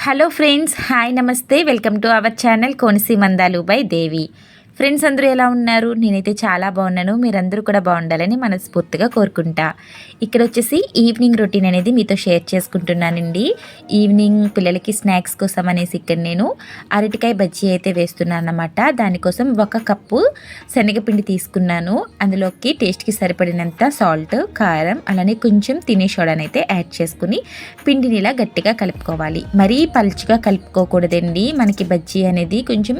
Hello friends hi నమస్తే welcome to our channel Konaseema Andalu by Devi friends అందరూ ఎలా ఉన్నారు? నేనైతే చాలా బాగున్నాను. మీరందరూ కూడా బాగుండాలని మనస్ఫూర్తిగా కోరుకుంటా. ఇక్కడ వచ్చేసి ఈవినింగ్ రొటీన్ అనేది మీతో షేర్ చేసుకుంటున్నానండి. ఈవినింగ్ పిల్లలకి స్నాక్స్ కోసం అనేసి ఇక్కడ నేను అరటికాయ బజ్జీ అయితే వేస్తున్నాను అన్నమాట దానికోసం ఒక కప్పు శనగపిండి తీసుకున్నాను. అందులోకి టేస్ట్కి సరిపడినంత సాల్ట్ కారం అలానే కొంచెం తినే సోడాని అయితే యాడ్ చేసుకుని పిండిని ఇలా గట్టిగా కలుపుకోవాలి. మరీ పలుచగా కలుపుకోకూడదండి. మనకి బజ్జీ అనేది కొంచెం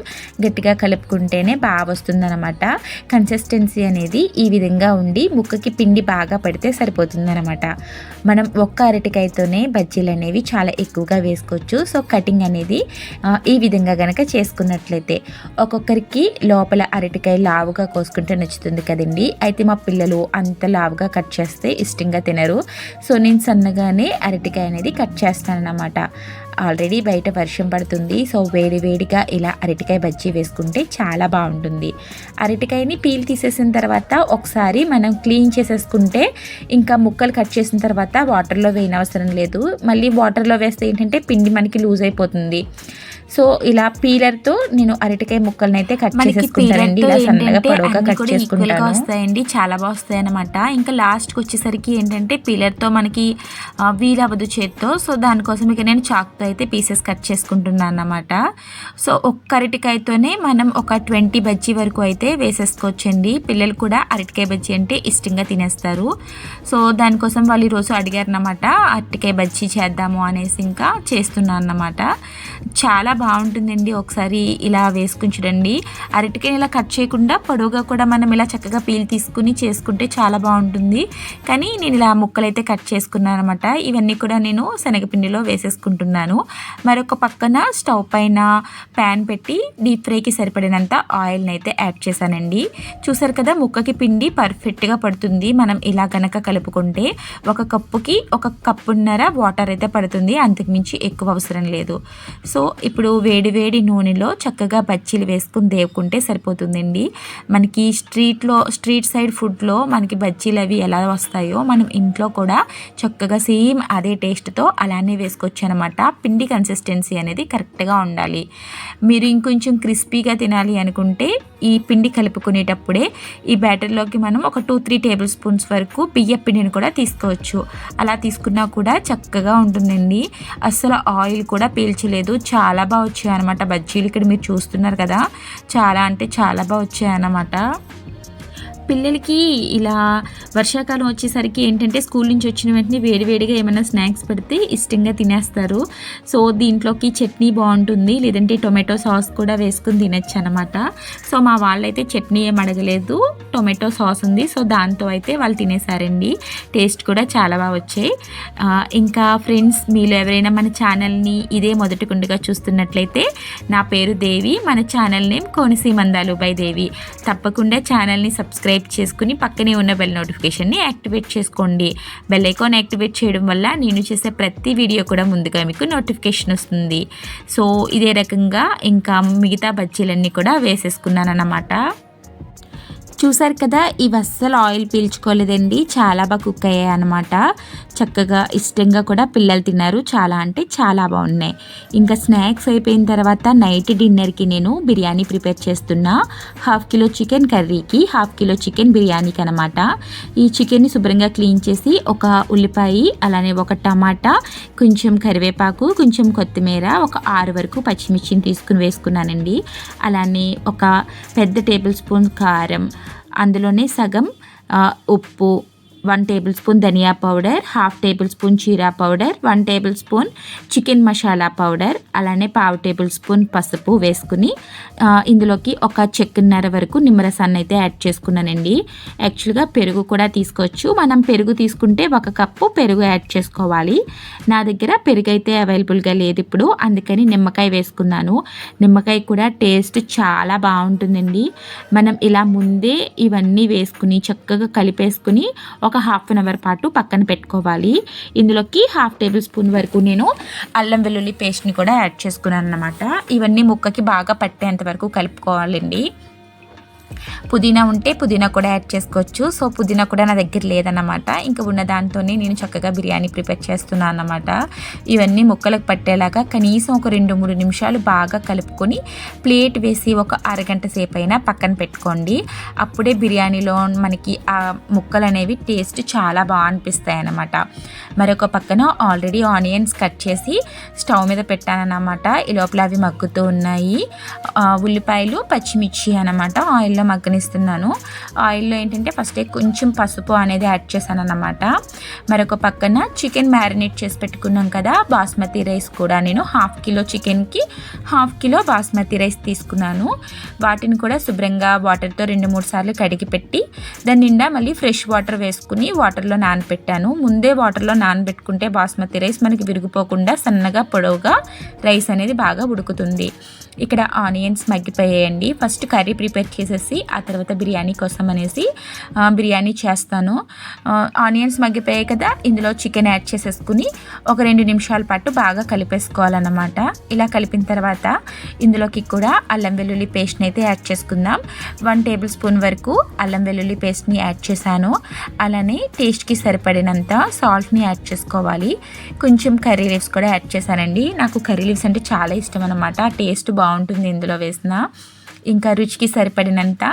గట్టిగా కలుపుకుంటేనే బాగా వస్తుందన్నమాట కన్సిస్టెన్సీ అనేది ఈ విధంగా ఉండి ముక్కకి పిండి బాగా పడితే సరిపోతుందన్నమాట. మనం ఒక్క అరటికాయతోనే బజ్జీలు అనేవి చాలా ఎక్కువగా వేసుకోవచ్చు. సో కటింగ్ అనేది ఈ విధంగా కనుక చేసుకున్నట్లయితే ఒక్కొక్కరికి లోపల అరటికాయ లావుగా కోసుకుంటే నచ్చుతుంది కదండి. అయితే మా పిల్లలు అంత లావుగా కట్ చేస్తే ఇష్టంగా తినరు. సో నేను సన్నగానే అరటికాయ అనేది కట్ చేస్తానన్నమాట. ఆల్రెడీ బయట వర్షం పడుతుంది. సో వేడి వేడిగా ఇలా అరటికాయ బజ్జీ వేసుకుంటే చాలా బాగుంటుంది. అరటికాయని పీల్ తీసేసిన తర్వాత ఒకసారి మనం క్లీన్ చేసేసుకుంటే ఇంకా ముక్కలు కట్ చేసిన తర్వాత వాటర్లో వేయనవసరం లేదు. మళ్ళీ వాటర్లో వేస్తే ఏంటంటే పిండి మనకి లూజ్ అయిపోతుంది. సో ఇలా పీలర్తో నేను అరటికాయ ముక్కలను అయితే కట్ చేసుకుంటానండి ఇలా సన్నగా పొడవుగా కట్ చేసుకుంటాను. వస్తాయండి. చాలా బాగా వస్తాయి అనమాట ఇంకా లాస్ట్కి వచ్చేసరికి ఏంటంటే పీలర్తో మనకి వీలవ్వదు చేత్తో. సో దానికోసం ఇక నేను చాక్తో అయితే పీసెస్ కట్ చేసుకుంటున్నాను అన్నమాట సో ఒక్క అరటికాయతోనే మనం ఒక ట్వంటీ బజ్జీ వరకు అయితే వేసేసుకోవచ్చండి. పిల్లలు కూడా అరటికాయ బజ్జీ అంటే ఇష్టంగా తినేస్తారు. సో దానికోసం వాళ్ళు ఈరోజు అడిగారు అన్నమాట అరటికాయ బజ్జీ చేద్దాము అనేసి ఇంకా చేస్తున్నాను అన్నమాట చాలా బాగుంటుందండి ఒకసారి ఇలా వేసుకుని చూడండి. అరటికాయ ఇలా కట్ చేయకుండా పొడవుగా కూడా మనం ఇలా చక్కగా పీల్ తీసుకుని చేసుకుంటే చాలా బాగుంటుంది. కానీ నేను ఇలా ముక్కలైతే కట్ చేసుకున్నాను అనమాట ఇవన్నీ కూడా నేను శనగపిండిలో వేసేసుకుంటున్నాను. మరొక పక్కన స్టవ్ పైన ప్యాన్ పెట్టి డీప్ ఫ్రైకి సరిపడినంత ఆయిల్ని అయితే యాడ్ చేశానండి. చూసారు కదా ముక్కకి పిండి పర్ఫెక్ట్గా పడుతుంది. మనం ఇలా కనుక కలుపుకుంటే ఒక కప్పుకి ఒక కప్పున్నర వాటర్ అయితే పడుతుంది. అంతకుమించి ఎక్కువ అవసరం లేదు. సో ఇప్పుడు ఇప్పుడు వేడి వేడి నూనెలో చక్కగా బజ్జీలు వేసుకుని దేవుకుంటే సరిపోతుందండి. మనకి స్ట్రీట్లో స్ట్రీట్ సైడ్ ఫుడ్లో మనకి బజ్జీలు అవి ఎలా వస్తాయో మనం ఇంట్లో కూడా చక్కగా సేమ్ అదే టేస్ట్తో అలానే వేసుకోవచ్చు అనమాట పిండి కన్సిస్టెన్సీ అనేది కరెక్ట్గా ఉండాలి. మీరు ఇంకొంచెం క్రిస్పీగా తినాలి అనుకుంటే ఈ పిండి కలుపుకునేటప్పుడే ఈ బ్యాటర్లోకి మనం ఒక టూ త్రీ టేబుల్ స్పూన్స్ వరకు బియ్య పిండిని కూడా తీసుకోవచ్చు. అలా తీసుకున్నా కూడా చక్కగా ఉంటుందండి. అస్సలు ఆయిల్ కూడా పీల్చలేదు. చాలా బాగా వచ్చాయి అనమాట బజ్జీలు ఇక్కడ మీరు చూస్తున్నారు కదా. చాలా అంటే చాలా బాగా వచ్చాయి అన్నమాట పిల్లలకి ఇలా వర్షాకాలం వచ్చేసరికి ఏంటంటే స్కూల్ నుంచి వచ్చిన వెంటనే వేడివేడిగా ఏమైనా స్నాక్స్ పెడితే ఇష్టంగా తినేస్తారు. సో దీంట్లోకి చట్నీ బాగుంటుంది. లేదంటే టొమాటో సాస్ కూడా వేసుకుని తినచ్చు అనమాట సో మా వాళ్ళైతే చట్నీ ఏం అడగలేదు. టొమాటో సాస్ ఉంది. సో దాంతో అయితే వాళ్ళు తినేసారండి. టేస్ట్ కూడా చాలా బాగా వచ్చాయి. ఇంకా ఫ్రెండ్స్ మీరు ఎవరైనా మన ఛానల్ని ఇదే మొదటి కుండగా చూస్తున్నట్లయితే నా పేరు దేవి. మన channel name Konaseema Andalu by Devi తప్పకుండా ఛానల్ని సబ్స్క్రైబ్ సబ్స్క్రైబ్ చేసుకుని పక్కనే ఉన్న బెల్ నోటిఫికేషన్ని యాక్టివేట్ చేసుకోండి. బెల్ ఐకాన్ యాక్టివేట్ చేయడం వల్ల నేను చేసే ప్రతి వీడియో కూడా ముందుగా మీకు నోటిఫికేషన్ వస్తుంది. సో ఇదే రకంగా ఇంకా మిగతా బజ్జీలన్నీ కూడా వేసేసుకున్నాను అన్నమాట చూసారు కదా ఇవి అస్సలు ఆయిల్ పీల్చుకోలేదండి. చాలా బాగా కుక్ అయ్యాయి అనమాట చక్కగా ఇష్టంగా కూడా పిల్లలు తిన్నారు. చాలా అంటే చాలా బాగున్నాయి. ఇంకా స్నాక్స్ అయిపోయిన తర్వాత నైట్ డిన్నర్కి నేను బిర్యానీ ప్రిపేర్ చేస్తున్నా. హాఫ్ కిలో చికెన్ కర్రీకి హాఫ్ కిలో చికెన్ బిర్యానీకి అనమాట ఈ చికెన్ని శుభ్రంగా క్లీన్ చేసి ఒక ఉల్లిపాయ అలానే ఒక టమాటా కొంచెం కరివేపాకు కొంచెం కొత్తిమీర ఒక ఆరు వరకు పచ్చిమిర్చిని తీసుకుని వేసుకున్నానండి. అలానే ఒక పెద్ద టేబుల్ స్పూన్ కారం అందులోనే సగం ఉప్పు వన్ టేబుల్ స్పూన్ ధనియా పౌడర్ హాఫ్ టేబుల్ స్పూన్ చీరా powder one tablespoon chicken masala powder అలానే పావు టేబుల్ స్పూన్ పసుపు వేసుకుని ఇందులోకి ఒక చెక్కన్నర వరకు నిమ్మరసాన్ని అయితే యాడ్ చేసుకున్నానండి. యాక్చువల్గా పెరుగు కూడా తీసుకోవచ్చు. మనం పెరుగు తీసుకుంటే ఒక కప్పు పెరుగు యాడ్ చేసుకోవాలి. నా దగ్గర పెరుగు అయితే అవైలబుల్గా లేదు ఇప్పుడు అందుకని నిమ్మకాయ వేసుకున్నాను. నిమ్మకాయ కూడా టేస్ట్ చాలా బాగుంటుందండి. మనం ఇలా ముందే ఇవన్నీ వేసుకుని చక్కగా కలిపేసుకుని ఒక హాఫ్ అన్ అవర్ పాటు పక్కన పెట్టుకోవాలి. ఇందులోకి హాఫ్ టేబుల్ స్పూన్ వరకు నేను అల్లం వెల్లుల్లి పేస్ట్ని కూడా యాడ్ చేసుకున్నాను అనమాట ఇవన్నీ ముక్కకి బాగా పట్టేంత వరకు కలుపుకోవాలండి. పుదీనా ఉంటే పుదీనా కూడా యాడ్ చేసుకోవచ్చు. సో పుదీనా కూడా నా దగ్గర లేదన్నమాట. ఇంకా ఉన్న దాంతోనే నేను చక్కగా బిర్యానీ ప్రిపేర్ చేస్తున్నాను అన్నమాట. ఇవన్నీ ముక్కలకు పట్టేలాగా కనీసం ఒక రెండు మూడు నిమిషాలు బాగా కలుపుకొని ప్లేట్ వేసి ఒక అరగంట సేపు అయినా పక్కన పెట్టుకోండి. అప్పుడే బిర్యానీలో మనకి ఆ ముక్కలు అనేవి టేస్ట్ చాలా బాగా అనిపిస్తాయి అన్నమాట మరొక పక్కన ఆల్రెడీ ఆనియన్స్ కట్ చేసి స్టవ్ మీద పెట్టానన్నమాట. ఈ లోపల అవి మగ్గుతూ ఉన్నాయి. ఉల్లిపాయలు పచ్చిమిర్చి అన్నమాట ఆయిల్లో మగ్గనిస్తున్నాను. ఆయిల్లో ఏంటంటే ఫస్ట్ కొంచెం పసుపు అనేది యాడ్ చేశాను అన్నమాట మరొక పక్కన చికెన్ మ్యారినేట్ చేసి పెట్టుకున్నాం కదా బాస్మతి రైస్ కూడా. నేను హాఫ్ కిలో చికెన్కి హాఫ్ కిలో బాస్మతి రైస్ తీసుకున్నాను. వాటిని కూడా శుభ్రంగా వాటర్తో రెండు మూడు సార్లు కడిగి పెట్టి దాని నిండా మళ్ళీ ఫ్రెష్ వాటర్ వేసుకుని వాటర్లో నానబెట్టాను ముందే వాటర్లో నానబెట్టుకుంటే బాస్మతి రైస్ మనకి విరిగిపోకుండా సన్నగా పొడవుగా రైస్ అనేది బాగా ఉడుకుతుంది. ఇక్కడ ఆనియన్స్ మగ్గిపోయాయండి. ఫస్ట్ కర్రీ ప్రిపేర్ చేసేసి ఆ తర్వాత బిర్యానీ కోసం అనేసి బిర్యానీ చేస్తాను. ఆనియన్స్ మగ్గిపోయాయి కదా ఇందులో చికెన్ యాడ్ చేసేసుకుని ఒక రెండు నిమిషాల పాటు బాగా కలిపేసుకోవాలన్నమాట. ఇలా కలిపిన తర్వాత ఇందులోకి కూడా అల్లం వెల్లుల్లి పేస్ట్ని అయితే యాడ్ చేసుకుందాం. వన్ టేబుల్ స్పూన్ వరకు అల్లం వెల్లుల్లి పేస్ట్ని యాడ్ చేశాను. అలానే టేస్ట్కి సరిపడినంత సాల్ట్ని యాడ్ చేసుకోవాలి. కొంచెం కర్రీ లీవ్స్ కూడా యాడ్ చేశానండి. నాకు కర్రీ లీవ్స్ అంటే చాలా ఇష్టం అనమాట టేస్ట్ బాగుంటుంది ఇందులో వేసిన. ఇంకా రుచికి సరిపడినంత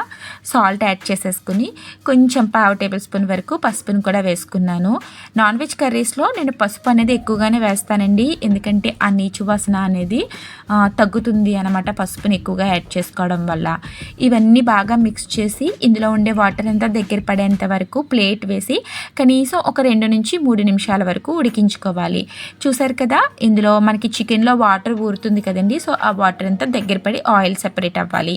సాల్ట్ యాడ్ చేసేసుకుని కొంచెం పావు టేబుల్ స్పూన్ వరకు పసుపును కూడా వేసుకున్నాను. నాన్ వెజ్ కర్రీస్లో నేను పసుపు అనేది ఎక్కువగానే వేస్తానండి. ఎందుకంటే ఆ నీచు వాసన అనేది తగ్గుతుంది అనమాట పసుపుని ఎక్కువగా యాడ్ చేసుకోవడం వల్ల. ఇవన్నీ బాగా మిక్స్ చేసి ఇందులో ఉండే వాటర్ అంతా దగ్గర పడేంత వరకు ప్లేట్ వేసి కనీసం ఒక రెండు నుంచి మూడు నిమిషాల వరకు ఉడికించుకోవాలి. చూసారు కదా ఇందులో మనకి చికెన్లో వాటర్ ఊరుతుంది కదండి సో ఆ వాటర్ అంతా దగ్గర పడి ఆయిల్ సెపరేట్ అవ్వాలి.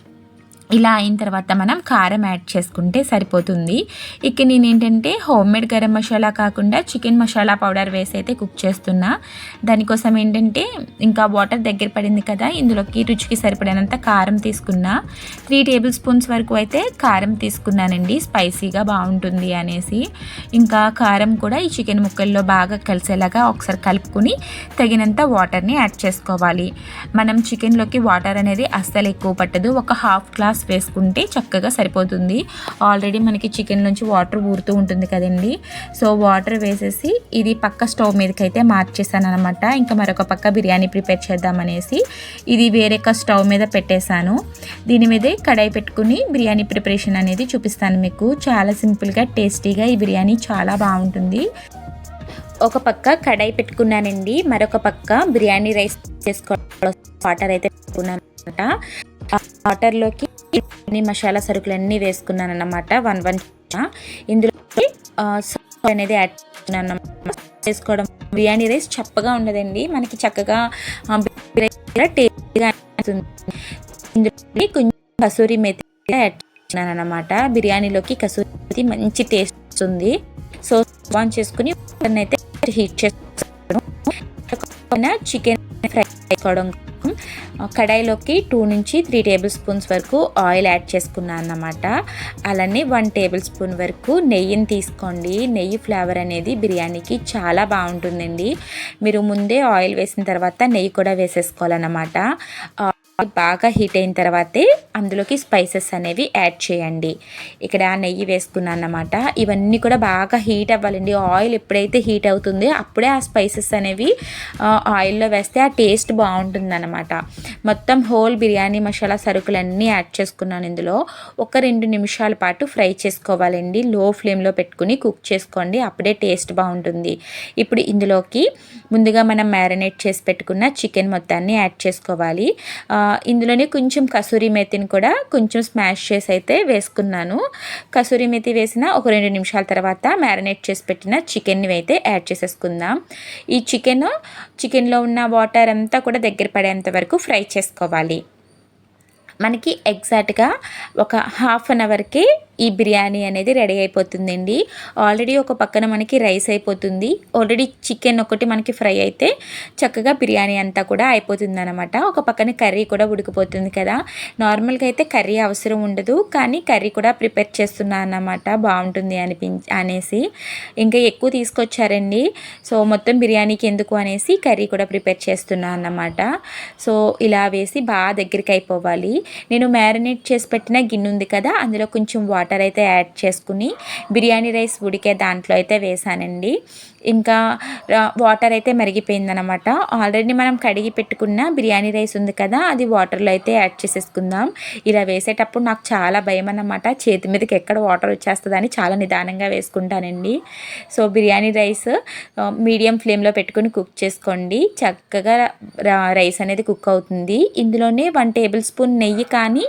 ఇలా అయిన తర్వాత మనం కారం యాడ్ చేసుకుంటే సరిపోతుంది. ఇక నేను ఏంటంటే హోమ్ మేడ్ గరం మసాలా కాకుండా చికెన్ మసాలా పౌడర్ వేసి అయితే కుక్ చేస్తున్నా. దానికోసం ఏంటంటే ఇంకా వాటర్ దగ్గర పడింది కదా ఇందులోకి రుచికి సరిపడినంత కారం తీసుకున్నా. త్రీ టేబుల్ స్పూన్స్ వరకు అయితే కారం తీసుకున్నానండి స్పైసీగా బాగుంటుంది అనేసి. ఇంకా కారం కూడా ఈ చికెన్ ముక్కల్లో బాగా కలిసేలాగా ఒకసారి కలుపుకుని తగినంత వాటర్ని యాడ్ చేసుకోవాలి. మనం చికెన్లోకి వాటర్ అనేది అస్సలు ఎక్కువ పట్టదు. ఒక హాఫ్ గ్లాస్ వేసుకుంటే చక్కగా సరిపోతుంది. ఆల్రెడీ మనకి చికెన్ నుంచి వాటర్ ఊరుతూ ఉంటుంది కదండి. సో వాటర్ వేసేసి ఇది పక్క స్టవ్ మీదకి అయితే మార్చేసాను అనమాట ఇంకా మరొక పక్క బిర్యానీ ప్రిపేర్ చేద్దామనేసి ఇది వేరొక స్టవ్ మీద పెట్టేశాను. దీని మీదే కడాయి పెట్టుకుని బిర్యానీ ప్రిపరేషన్ అనేది చూపిస్తాను మీకు. చాలా సింపుల్గా టేస్టీగా ఈ బిర్యానీ చాలా బాగుంటుంది. ఒక పక్క కడాయి పెట్టుకున్నానండి. మరొక పక్క బిర్యానీ రైస్ చేసుకోవడం వాటర్ అయితే పెట్టుకున్నాను అనమాట వాటర్లోకి అన్ని మసాలా సరుకులన్నీ వేసుకున్నాను అన్నమాట వన్ వన్ ఇందులో అనేది యాడ్ చేస్తున్నాను అన్నమాట. చేసుకోవడం బిర్యానీ రైస్ చప్పగా ఉండదండి. మనకి చక్కగా బిర్యానీ రైస్ ఇందులో కొంచెం కసూరి మెతి యాడ్ చేస్తున్నాను అనమాట బిర్యానీలోకి కసూరి మెతి మంచి టేస్ట్ వస్తుంది సో ఆన్ చేసుకుని అయితే హీట్ చేస్తాను చికెన్ ఫ్రై చేసుకోవడం కడాయిలోకి టూ నుంచి త్రీ టేబుల్ స్పూన్స్ వరకు ఆయిల్ యాడ్ చేసుకున్నాను అన్నమాట. అలానే వన్ టేబుల్ స్పూన్ వరకు నెయ్యిని తీసుకోండి. నెయ్యి ఫ్లేవర్ అనేది బిర్యానీకి చాలా బాగుంటుందండి. మీరు ముందే ఆయిల్ వేసిన తర్వాత నెయ్యి కూడా వేసేసుకోవాలన్నమాట. బాగా హీట్ అయిన తర్వాతే అందులోకి స్పైసెస్ అనేవి యాడ్ చేయండి. ఇక్కడ నెయ్యి వేసుకున్నాను అన్నమాట. ఇవన్నీ కూడా బాగా హీట్ అవ్వాలండి. ఆయిల్ ఎప్పుడైతే హీట్ అవుతుందో అప్పుడే ఆ స్పైసెస్ అనేవి ఆయిల్లో వేస్తే ఆ టేస్ట్ బాగుంటుంది అనమాట మొత్తం హోల్ బిర్యానీ మసాలా సరుకులన్నీ యాడ్ చేసుకున్నాను ఇందులో. ఒక రెండు నిమిషాల పాటు ఫ్రై చేసుకోవాలండి. లో ఫ్లేమ్లో పెట్టుకుని కుక్ చేసుకోండి. అప్పుడే టేస్ట్ బాగుంటుంది. ఇప్పుడు ఇందులోకి ముందుగా మనం మ్యారినేట్ చేసి పెట్టుకున్న చికెన్ మొత్తాన్ని యాడ్ చేసుకోవాలి. ఇందులోనే కొంచెం కసూరి మెతిని కూడా కొంచెం స్మాష్ చేసి అయితే వేసుకున్నాను. కసూరి మెతి వేసిన ఒక రెండు నిమిషాల తర్వాత మ్యారినేట్ చేసి పెట్టిన చికెన్ని అయితే యాడ్ చేసేసుకుందాం. ఈ చికెన్ చికెన్లో ఉన్న వాటర్ అంతా కూడా దగ్గర పడేంత వరకు ఫ్రై చేసుకోవాలి. మనకి ఎగ్జాక్ట్గా ఒక హాఫ్ అన్ అవర్కి ఈ బిర్యానీ అనేది రెడీ అయిపోతుందండి. ఆల్రెడీ ఒక పక్కన మనకి రైస్ అయిపోతుంది. ఆల్రెడీ చికెన్ ఒకటి మనకి ఫ్రై అయితే చక్కగా బిర్యానీ అంతా కూడా అయిపోతుంది అనమాట ఒక పక్కన కర్రీ కూడా ఉడికిపోతుంది కదా. నార్మల్గా అయితే కర్రీ అవసరం ఉండదు కానీ కర్రీ కూడా ప్రిపేర్ చేస్తున్నాను అన్నమాట. బాగుంటుంది అనిపించి అనేసి. ఇంకా ఎక్కువ తీసుకొచ్చారండి. సో మొత్తం బిర్యానీకి ఎందుకు అనేసి కర్రీ కూడా ప్రిపేర్ చేస్తున్నాను అన్నమాట. సో ఇలా వేసి బాగా దగ్గరికి అయిపోవాలి. నేను మ్యారినేట్ చేసి పెట్టిన గిన్నె ఉంది కదా అందులో కొంచెం వాటర్ అయితే యాడ్ చేసుకుని బిర్యానీ రైస్ ఉడికే దాంట్లో అయితే వేసానండి. ఇంకా వాటర్ అయితే మరిగిపోయిందనమాట ఆల్రెడీ మనం కడిగి పెట్టుకున్న బిర్యానీ రైస్ ఉంది కదా అది వాటర్లో అయితే యాడ్ చేసేసుకుందాం. ఇలా వేసేటప్పుడు నాకు చాలా భయం అన్నమాట చేతి మీదకి ఎక్కడ వాటర్ వచ్చేస్తుందని చాలా నిదానంగా వేసుకుంటానండి. సో బిర్యానీ రైస్ మీడియం ఫ్లేమ్లో పెట్టుకుని కుక్ చేసుకోండి. చక్కగా రైస్ అనేది కుక్ అవుతుంది. ఇందులోనే వన్ టేబుల్ స్పూన్ నెయ్యి కానీ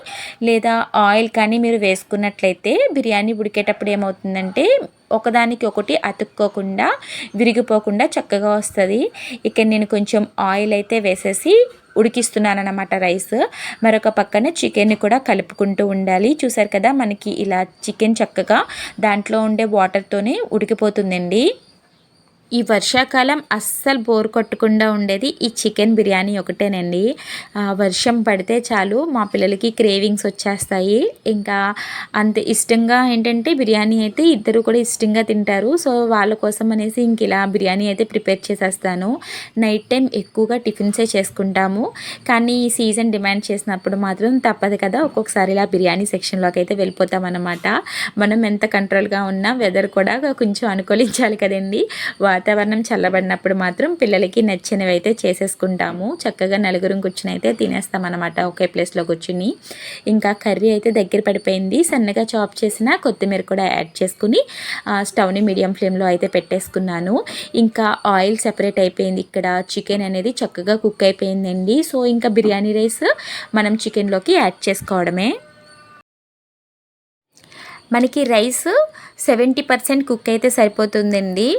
లేదా ఆయిల్ కానీ మీరు వేసుకున్నట్లయితే బిర్యానీ ఉడికేటప్పుడు ఏమవుతుందంటే ఒకదానికి ఒకటి అతుక్కోకుండా విరిగిపోకుండా చక్కగా వస్తుంది. ఇక్కడ నేను కొంచెం ఆయిల్ అయితే వేసేసి ఉడికిస్తున్నాను అనమాట రైస్. మరొక పక్కన చికెన్ని కూడా కలుపుకుంటూ ఉండాలి. చూసారు కదా మనకి ఇలా చికెన్ చక్కగా దాంట్లో ఉండే వాటర్తోనే ఉడికిపోతుందండి. ఈ వర్షాకాలం అస్సలు బోర్ కొట్టకుండా ఉండేది. ఈ చికెన్ బిర్యానీ ఒకటేనండి. వర్షం పడితే చాలు మా పిల్లలకి క్రేవింగ్స్ వచ్చేస్తాయి. ఇంకా అంత ఇష్టంగా ఏంటంటే బిర్యానీ అయితే ఇద్దరు కూడా ఇష్టంగా తింటారు. సో వాళ్ళ కోసం అనేసి ఇంక ఇలా బిర్యానీ అయితే ప్రిపేర్ చేసేస్తాను. నైట్ టైం ఎక్కువగా టిఫిన్సే చేసుకుంటాము. కానీ ఈ సీజన్ డిమాండ్ చేసినప్పుడు మాత్రం తప్పదు కదా ఒక్కొక్కసారి ఇలా బిర్యానీ సెక్షన్లోకి అయితే వెళ్ళిపోతాం అన్నమాట మనం ఎంత కంట్రోల్గా ఉన్నా వెదర్ కూడా కొంచెం అనుకూలించాలి కదండి. వాతావరణం చల్లబడినప్పుడు మాత్రం పిల్లలకి నచ్చినవి అయితే చేసేసుకుంటాము. చక్కగా నలుగురం కూర్చుని అయితే తినేస్తామన్నమాట. ఒకే ప్లేస్లో కూర్చుని. ఇంకా కర్రీ అయితే దగ్గర పడిపోయింది. సన్నగా చాప్ చేసిన కొత్తిమీర కూడా యాడ్ చేసుకుని స్టవ్ని మీడియం ఫ్లేమ్లో అయితే పెట్టేసుకున్నాను. ఇంకా ఆయిల్ సెపరేట్ అయిపోయింది. ఇక్కడ చికెన్ అనేది చక్కగా కుక్ అయిపోయిందండి. సో ఇంకా బిర్యానీ రైస్ మనం చికెన్లోకి యాడ్ చేసుకోవడమే. మనకి రైస్ సెవెంటీ పర్సెంట్ కుక్ అయితే సరిపోతుందండి.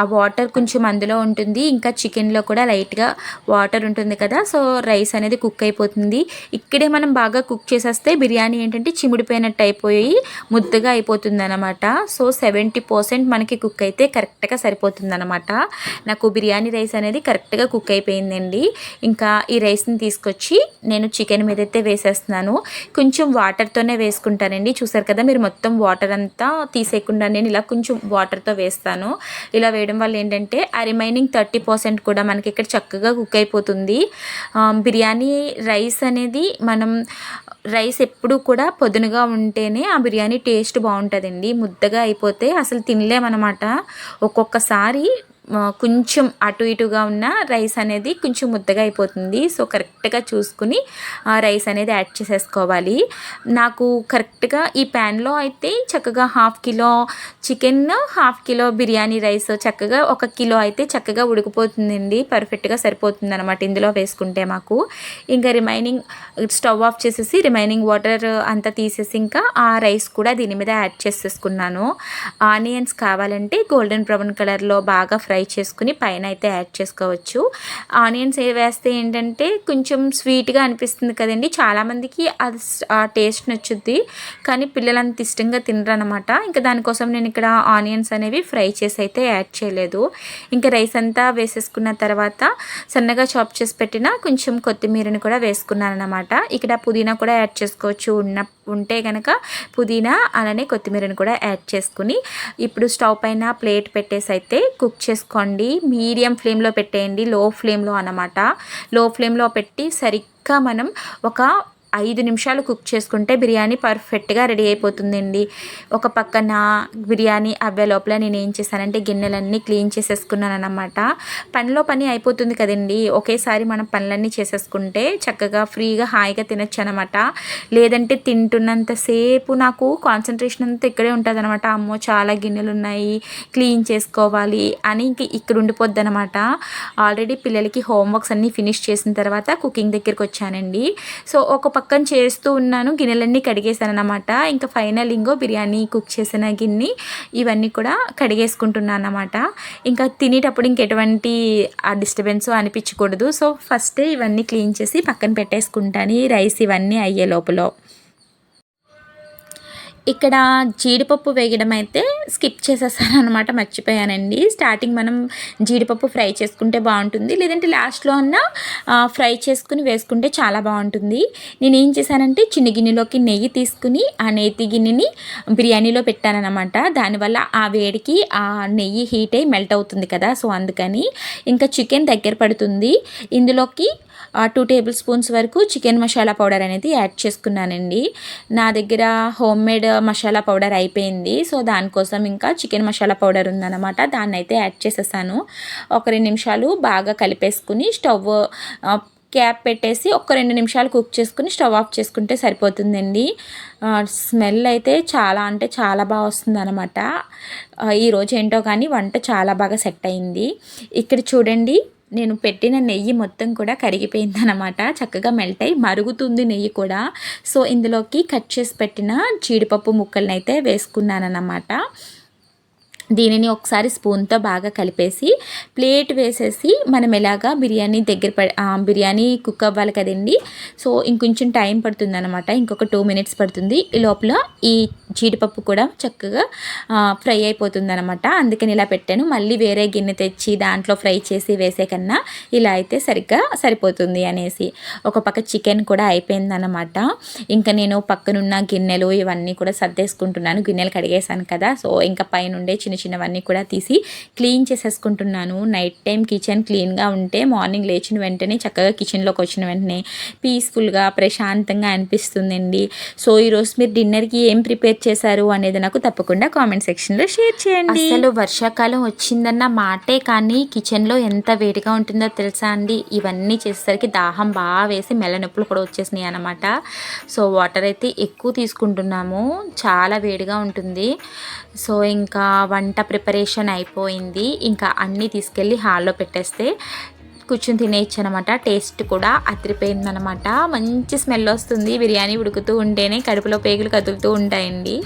ఆ వాటర్ కొంచెం అందులో ఉంటుంది. ఇంకా చికెన్లో కూడా లైట్గా వాటర్ ఉంటుంది కదా. సో రైస్ అనేది కుక్ అయిపోతుంది. ఇక్కడే మనం బాగా కుక్ చేసేస్తే బిర్యానీ ఏంటంటే చిముడిపోయినట్టు అయిపోయి ముద్దగా అయిపోతుంది అనమాట సో సెవెంటీ పర్సెంట్ మనకి కుక్ అయితే కరెక్ట్గా సరిపోతుంది అనమాట నాకు బిర్యానీ రైస్ అనేది కరెక్ట్గా కుక్ అయిపోయిందండి. ఇంకా ఈ రైస్ని తీసుకొచ్చి నేను చికెన్ మీద అయితే వేసేస్తున్నాను. కొంచెం వాటర్తోనే వేసుకుంటానండి. చూసారు కదా మీరు మొత్తం వాటర్ అంతా తీసేయకుండా నేను ఇలా కొంచెం వాటర్తో వేస్తాను. ఇలా వేయడం వల్ల ఏంటంటే ఆ రిమైనింగ్ థర్టీ పర్సెంట్ కూడా మనకి ఇక్కడ చక్కగా కుక్ అయిపోతుంది. బిర్యానీ రైస్ అనేది మనం రైస్ ఎప్పుడు కూడా పొదునుగా ఉంటేనే ఆ బిర్యానీ టేస్ట్ బాగుంటుందండి. ముద్దగా అయిపోతే అసలు తినలేమన్నమాట. ఒక్కొక్కసారి కొంచెం అటు ఇటుగా ఉన్న రైస్ అనేది కొంచెం ముద్దగా అయిపోతుంది. సో కరెక్ట్గా చూసుకుని రైస్ అనేది యాడ్ చేసేసుకోవాలి. నాకు కరెక్ట్గా ఈ ప్యాన్లో అయితే చక్కగా half kilo chicken half kilo biryani rice చక్కగా ఒక కిలో అయితే చక్కగా ఉడికిపోతుందండి. పర్ఫెక్ట్గా సరిపోతుంది అనమాట ఇందులో వేసుకుంటే మాకు. ఇంకా రిమైనింగ్ స్టవ్ ఆఫ్ చేసేసి రిమైనింగ్ వాటర్ అంతా తీసేసి ఇంకా ఆ రైస్ కూడా దీని మీద యాడ్ చేసేసుకున్నాను. ఆనియన్స్ కావాలంటే గోల్డెన్ బ్రౌన్ కలర్లో బాగా ఫ్రై ఫ్రై చేసుకుని పైన అయితే యాడ్ చేసుకోవచ్చు. ఆనియన్స్ ఏ వేస్తే ఏంటంటే కొంచెం స్వీట్గా అనిపిస్తుంది కదండి. చాలామందికి అది ఆ టేస్ట్ నచ్చుద్ది. కానీ పిల్లలు అంత ఇష్టంగా తినరు అనమాట ఇంకా దానికోసం నేను ఇక్కడ ఆనియన్స్ అనేవి ఫ్రై చేసి అయితే యాడ్ చేయలేదు. ఇంకా రైస్ అంతా వేసేసుకున్న తర్వాత సన్నగా చాప్ చేసి పెట్టిన కొంచెం కొత్తిమీరని కూడా వేసుకున్నాను అనమాట ఇక్కడ పుదీనా కూడా యాడ్ చేసుకోవచ్చు. ఉన్న ఉంటే కనుక పుదీనా అలానే కొత్తిమీరని కూడా యాడ్ చేసుకుని ఇప్పుడు స్టవ్ పైన ప్లేట్ పెట్టేసి అయితే కుక్ చేసుకోండి. మీడియం ఫ్లేమ్లో పెట్టేయండి. లో ఫ్లేమ్లో అనమాట లో ఫ్లేమ్లో పెట్టి సరిగ్గా మనం ఒక ఐదు నిమిషాలు కుక్ చేసుకుంటే బిర్యానీ పర్ఫెక్ట్గా రెడీ అయిపోతుందండి. ఒక పక్కన బిర్యానీ అవ్వే లోపల నేను ఏం చేశానంటే గిన్నెలన్నీ క్లీన్ చేసేసుకున్నాను అనమాట పనిలో పని అయిపోతుంది కదండి. ఒకేసారి మనం పనులన్నీ చేసేసుకుంటే చక్కగా ఫ్రీగా హాయిగా తినచ్చు అనమాట లేదంటే తింటున్నంతసేపు నాకు కాన్సన్ట్రేషన్ అంతా ఇక్కడే ఉంటుంది అనమాట అమ్మో చాలా గిన్నెలు ఉన్నాయి క్లీన్ చేసుకోవాలి అని ఇంక ఇక్కడ ఉండిపోద్ది అనమాట ఆల్రెడీ పిల్లలకి హోంవర్క్స్ అన్నీ ఫినిష్ చేసిన తర్వాత కుకింగ్ దగ్గరికి వచ్చానండి. సో ఒక పక్క పక్కన చేస్తూ ఉన్నాను. గిన్నెలన్నీ కడిగేసాను అనమాట ఇంకా ఫైనల్ ఇంకో బిర్యానీ కుక్ చేసిన గిన్నె ఇవన్నీ కూడా కడిగేసుకుంటున్నాను అనమాట ఇంకా తినేటప్పుడు ఇంకెటువంటి ఆ డిస్టర్బెన్స్ అనిపించకూడదు. సో ఫస్టే ఇవన్నీ క్లీన్ చేసి పక్కన పెట్టేసుకుంటాను. రైస్ ఇవన్నీ అయ్యే లోపల. ఇక్కడ జీడిపప్పు వేయడం అయితే స్కిప్ చేసేసానమాట అనమాట మర్చిపోయానండి. స్టార్టింగ్ మనం జీడిపప్పు ఫ్రై చేసుకుంటే బాగుంటుంది లేదంటే లాస్ట్లో అన్న ఫ్రై చేసుకుని వేసుకుంటే చాలా బాగుంటుంది. నేను ఏం చేశానంటే చిన్న గిన్నెలోకి నెయ్యి తీసుకుని ఆ నేతి గిన్నెని బిర్యానీలో పెట్టానన్నమాట. దానివల్ల ఆ వేడికి ఆ నెయ్యి హీట్ అయి మెల్ట్ అవుతుంది కదా సో అందుకని. ఇంకా చికెన్ దగ్గర పడుతుంది. ఇందులోకి టూ టేబుల్ స్పూన్స్ వరకు చికెన్ మసాలా పౌడర్ అనేది యాడ్ చేసుకున్నానండి. నా దగ్గర హోమ్ మేడ్ మసాలా పౌడర్ అయిపోయింది. సో దానికోసం ఇంకా చికెన్ మసాలా పౌడర్ ఉందన్నమాట. దాన్ని అయితే యాడ్ చేసేసాను. ఒక రెండు నిమిషాలు బాగా కలిపేసుకుని స్టవ్ క్యాప్ పెట్టేసి ఒక రెండు నిమిషాలు కుక్ చేసుకుని స్టవ్ ఆఫ్ చేసుకుంటే సరిపోతుందండి. స్మెల్ అయితే చాలా అంటే చాలా బాగా వస్తుంది అనమాట ఈరోజు ఏంటో కానీ వంట చాలా బాగా సెట్ అయింది. ఇక్కడ చూడండి నేను పెట్టిన నెయ్యి మొత్తం కూడా కరిగిపోయింది అనమాట చక్కగా మెల్ట్ అయి మరుగుతుంది నెయ్యి కూడా. సో ఇందులోకి కట్ చేసి పెట్టిన జీడిపప్పు ముక్కలనైతే అయితే వేసుకున్నాను అనమాట దీనిని ఒకసారి స్పూన్తో బాగా కలిపేసి ప్లేట్ వేసేసి మనం ఎలాగా బిర్యానీ దగ్గర ప బిర్యానీ కుక్ అవ్వాలి కదండి. సో ఇంకొంచెం టైం పడుతుంది అనమాట ఇంకొక టూ మినిట్స్ పడుతుంది. ఈ లోపల ఈ జీడిపప్పు కూడా చక్కగా ఫ్రై అయిపోతుంది అనమాట అందుకని ఇలా పెట్టాను. మళ్ళీ వేరే గిన్నె తెచ్చి దాంట్లో ఫ్రై చేసి వేసే కన్నా ఇలా అయితే సరిగ్గా సరిపోతుంది అనేసి. ఒక పక్క చికెన్ కూడా అయిపోయిందనమాట ఇంకా నేను పక్కనున్న గిన్నెలు ఇవన్నీ కూడా సర్దేసుకుంటున్నాను. గిన్నెలు కడిగేసాను కదా. సో ఇంకా పైనుండే చిన్న చిన్నవన్నీ కూడా తీసి క్లీన్ చేసేసుకుంటున్నాను. నైట్ టైం కిచెన్ క్లీన్గా ఉంటే మార్నింగ్ లేచిన వెంటనే చక్కగా కిచెన్లోకి వచ్చిన వెంటనే పీస్ఫుల్గా ప్రశాంతంగా అనిపిస్తుందండి. సో ఈరోజు మీరు డిన్నర్కి ఏం ప్రిపేర్ చేశారు అనేది నాకు తప్పకుండా కామెంట్ సెక్షన్లో షేర్ చేయండి. అసలు వర్షాకాలం వచ్చిందన్న మాటే కానీ కిచెన్లో ఎంత వేడిగా ఉంటుందో తెలుసా అండి? ఇవన్నీ చేసేసరికి దాహం బాగా వేసి మెల్ల నొప్పులు కూడా వచ్చేసినాయి అనమాట సో వాటర్ అయితే ఎక్కువ తీసుకుంటున్నాము. చాలా వేడిగా ఉంటుంది. సో ఇంకా వంట ప్రిపరేషన్ అయిపోయింది. ఇంకా అన్నీ తీసుకెళ్ళి హాల్లో పెట్టేస్తే కూర్చొని తినేయచ్చు అనమాట టేస్ట్ కూడా అదిరిపోయిందనమాట. మంచి స్మెల్ వస్తుంది. బిర్యానీ ఉడుకుతూ ఉంటేనే కడుపులో పేగులు కదులుతూ ఉంటాయండి.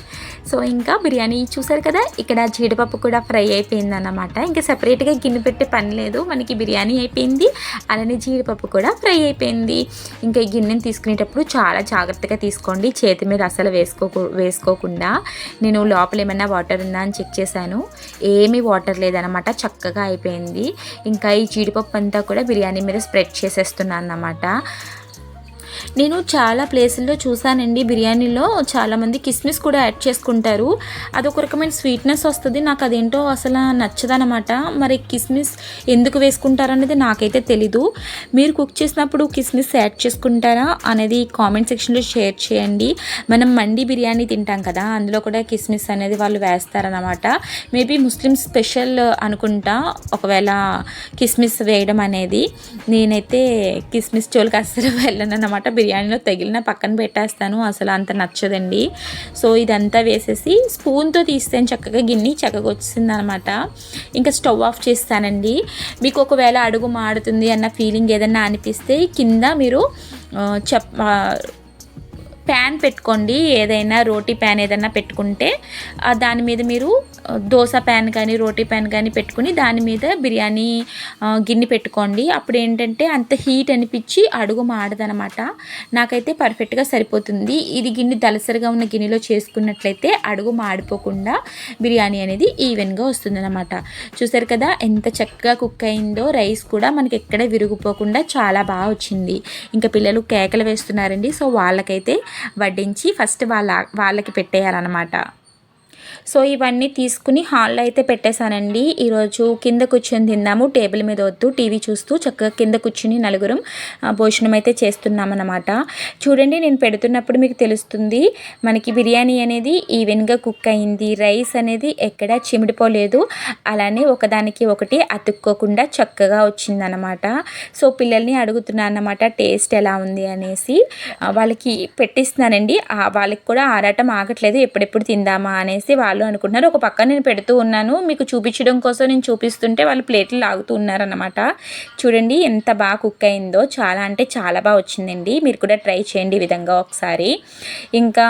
సో ఇంకా బిర్యానీ చూసారు కదా? ఇక్కడ జీడిపప్పు కూడా ఫ్రై అయిపోయిందన్నమాట ఇంకా సపరేట్గా గిన్నె పెట్టే పని లేదు. మనకి బిర్యానీ అయిపోయింది. అలానే జీడిపప్పు కూడా ఫ్రై అయిపోయింది. ఇంకా ఈ గిన్నెని తీసుకునేటప్పుడు చాలా జాగ్రత్తగా తీసుకోండి. చేతి మీద అసలు వేసుకోకు వేసుకోకుండా నేను లోపల ఏమైనా వాటర్ ఉందా అని చెక్ చేశాను. ఏమీ వాటర్ లేదనమాట. చక్కగా అయిపోయింది. ఇంకా ఈ జీడిపప్పు అంతా కూడా బిర్యానీ మీద స్ప్రెడ్ చేసేస్తున్నాను అన్నమాట. నేను చాలా ప్లేసుల్లో చూసానండి. బిర్యానీలో చాలామంది కిస్మిస్ కూడా యాడ్ చేసుకుంటారు. అదొక రకమైన స్వీట్నెస్ వస్తుంది. నాకు అదేంటో అసలు నచ్చదనమాట. మరి కిస్మిస్ ఎందుకు వేసుకుంటారు అనేది నాకైతే తెలీదు. మీరు కుక్ చేసినప్పుడు కిస్మిస్ యాడ్ చేసుకుంటారా అనేది కామెంట్ సెక్షన్లో షేర్ చేయండి. మనం మండి బిర్యానీ తింటాం కదా అందులో కూడా కిస్మిస్ అనేది వాళ్ళు వేస్తారనమాట మేబీ ముస్లిం స్పెషల్ అనుకుంటా ఒకవేళ కిస్మిస్ వేయడం అనేది. నేనైతే కిస్మిస్ చోలుకి అస్సలు వెళ్ళను అనమాట బిర్యానీలో తగిలిన పక్కన పెట్టేస్తాను. అసలు అంత నచ్చదండి. సో ఇదంతా వేసేసి స్పూన్తో తీస్తే చక్కగా గిన్నె చక్కగా వచ్చింది అనమాట ఇంకా స్టవ్ ఆఫ్ చేస్తానండి. మీకు ఒకవేళ అడుగు మాడుతుంది అన్న ఫీలింగ్ ఏదన్నా అనిపిస్తే కింద మీరు చెప్ ప్యాన్ పెట్టుకోండి ఏదైనా రోటీ ప్యాన్ ఏదైనా పెట్టుకుంటే దాని మీద మీరు దోశ ప్యాన్ కానీ రోటీ ప్యాన్ కానీ పెట్టుకుని దాని మీద బిర్యానీ గిన్నె పెట్టుకోండి. అప్పుడు ఏంటంటే అంత హీట్ అనిపించి అడుగు మాడదనమాట. నాకైతే పర్ఫెక్ట్గా సరిపోతుంది. ఇది గిన్నె దలసరిగా ఉన్న గిన్నెలో చేసుకున్నట్లయితే అడుగు మాడిపోకుండా బిర్యానీ అనేది ఈవెన్గా వస్తుందన్నమాట చూసారు కదా ఎంత చక్కగా కుక్ అయిందో రైస్ కూడా మనకి ఎక్కడ విరిగిపోకుండా చాలా బాగా వచ్చింది. ఇంకా పిల్లలు కేకలు వేస్తున్నారండి. సో వాళ్ళకైతే వడ్డించి ఫస్ట్ వాళ్ళ వాళ్ళకి పెట్టేయాలన్నమాట. సో ఇవన్నీ తీసుకుని హాల్లో అయితే పెట్టేశానండి. ఈరోజు కింద కూర్చొని తిందాము. టేబుల్ మీద వద్దు టీవీ చూస్తూ చక్కగా కింద కూర్చుని నలుగురం భోజనం అయితే చేస్తున్నామన్నమాట. చూడండి నేను పెడుతున్నప్పుడు మీకు తెలుస్తుంది మనకి బిర్యానీ అనేది ఈవెన్గా కుక్ అయింది. రైస్ అనేది ఎక్కడా చిమిడిపోలేదు. అలానే ఒకదానికి ఒకటి అతుక్కోకుండా చక్కగా వచ్చిందనమాట సో పిల్లల్ని అడుగుతున్నాను అన్నమాట టేస్ట్ ఎలా ఉంది? అనేసి వాళ్ళకి పెట్టిస్తున్నానండి. వాళ్ళకి కూడా ఆరాటం ఆగట్లేదు. ఎప్పుడెప్పుడు తిందామా అనేసి వాళ్ళు అనుకుంటున్నారు. ఒక పక్క నేను పెడుతూ ఉన్నాను. మీకు చూపించడం కోసం నేను చూపిస్తుంటే వాళ్ళు ప్లేట్లు లాగుతూ ఉన్నారనమాట చూడండి ఎంత బాగా కుక్ అయిందో. చాలా అంటే చాలా బాగా వచ్చిందండి. మీరు కూడా ట్రై చేయండి ఈ విధంగా ఒకసారి. ఇంకా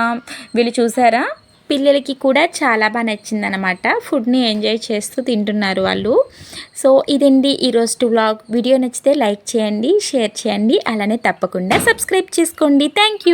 వీళ్ళు చూసారా? పిల్లలకి కూడా చాలా బాగా నచ్చిందనమాట ఫుడ్ని ఎంజాయ్ చేస్తూ తింటున్నారు వాళ్ళు. సో ఇదండి ఈరోజు వ్లాగ్ వీడియో నచ్చితే లైక్ చేయండి షేర్ చేయండి. అలానే తప్పకుండా సబ్స్క్రైబ్ చేసుకోండి. Thank you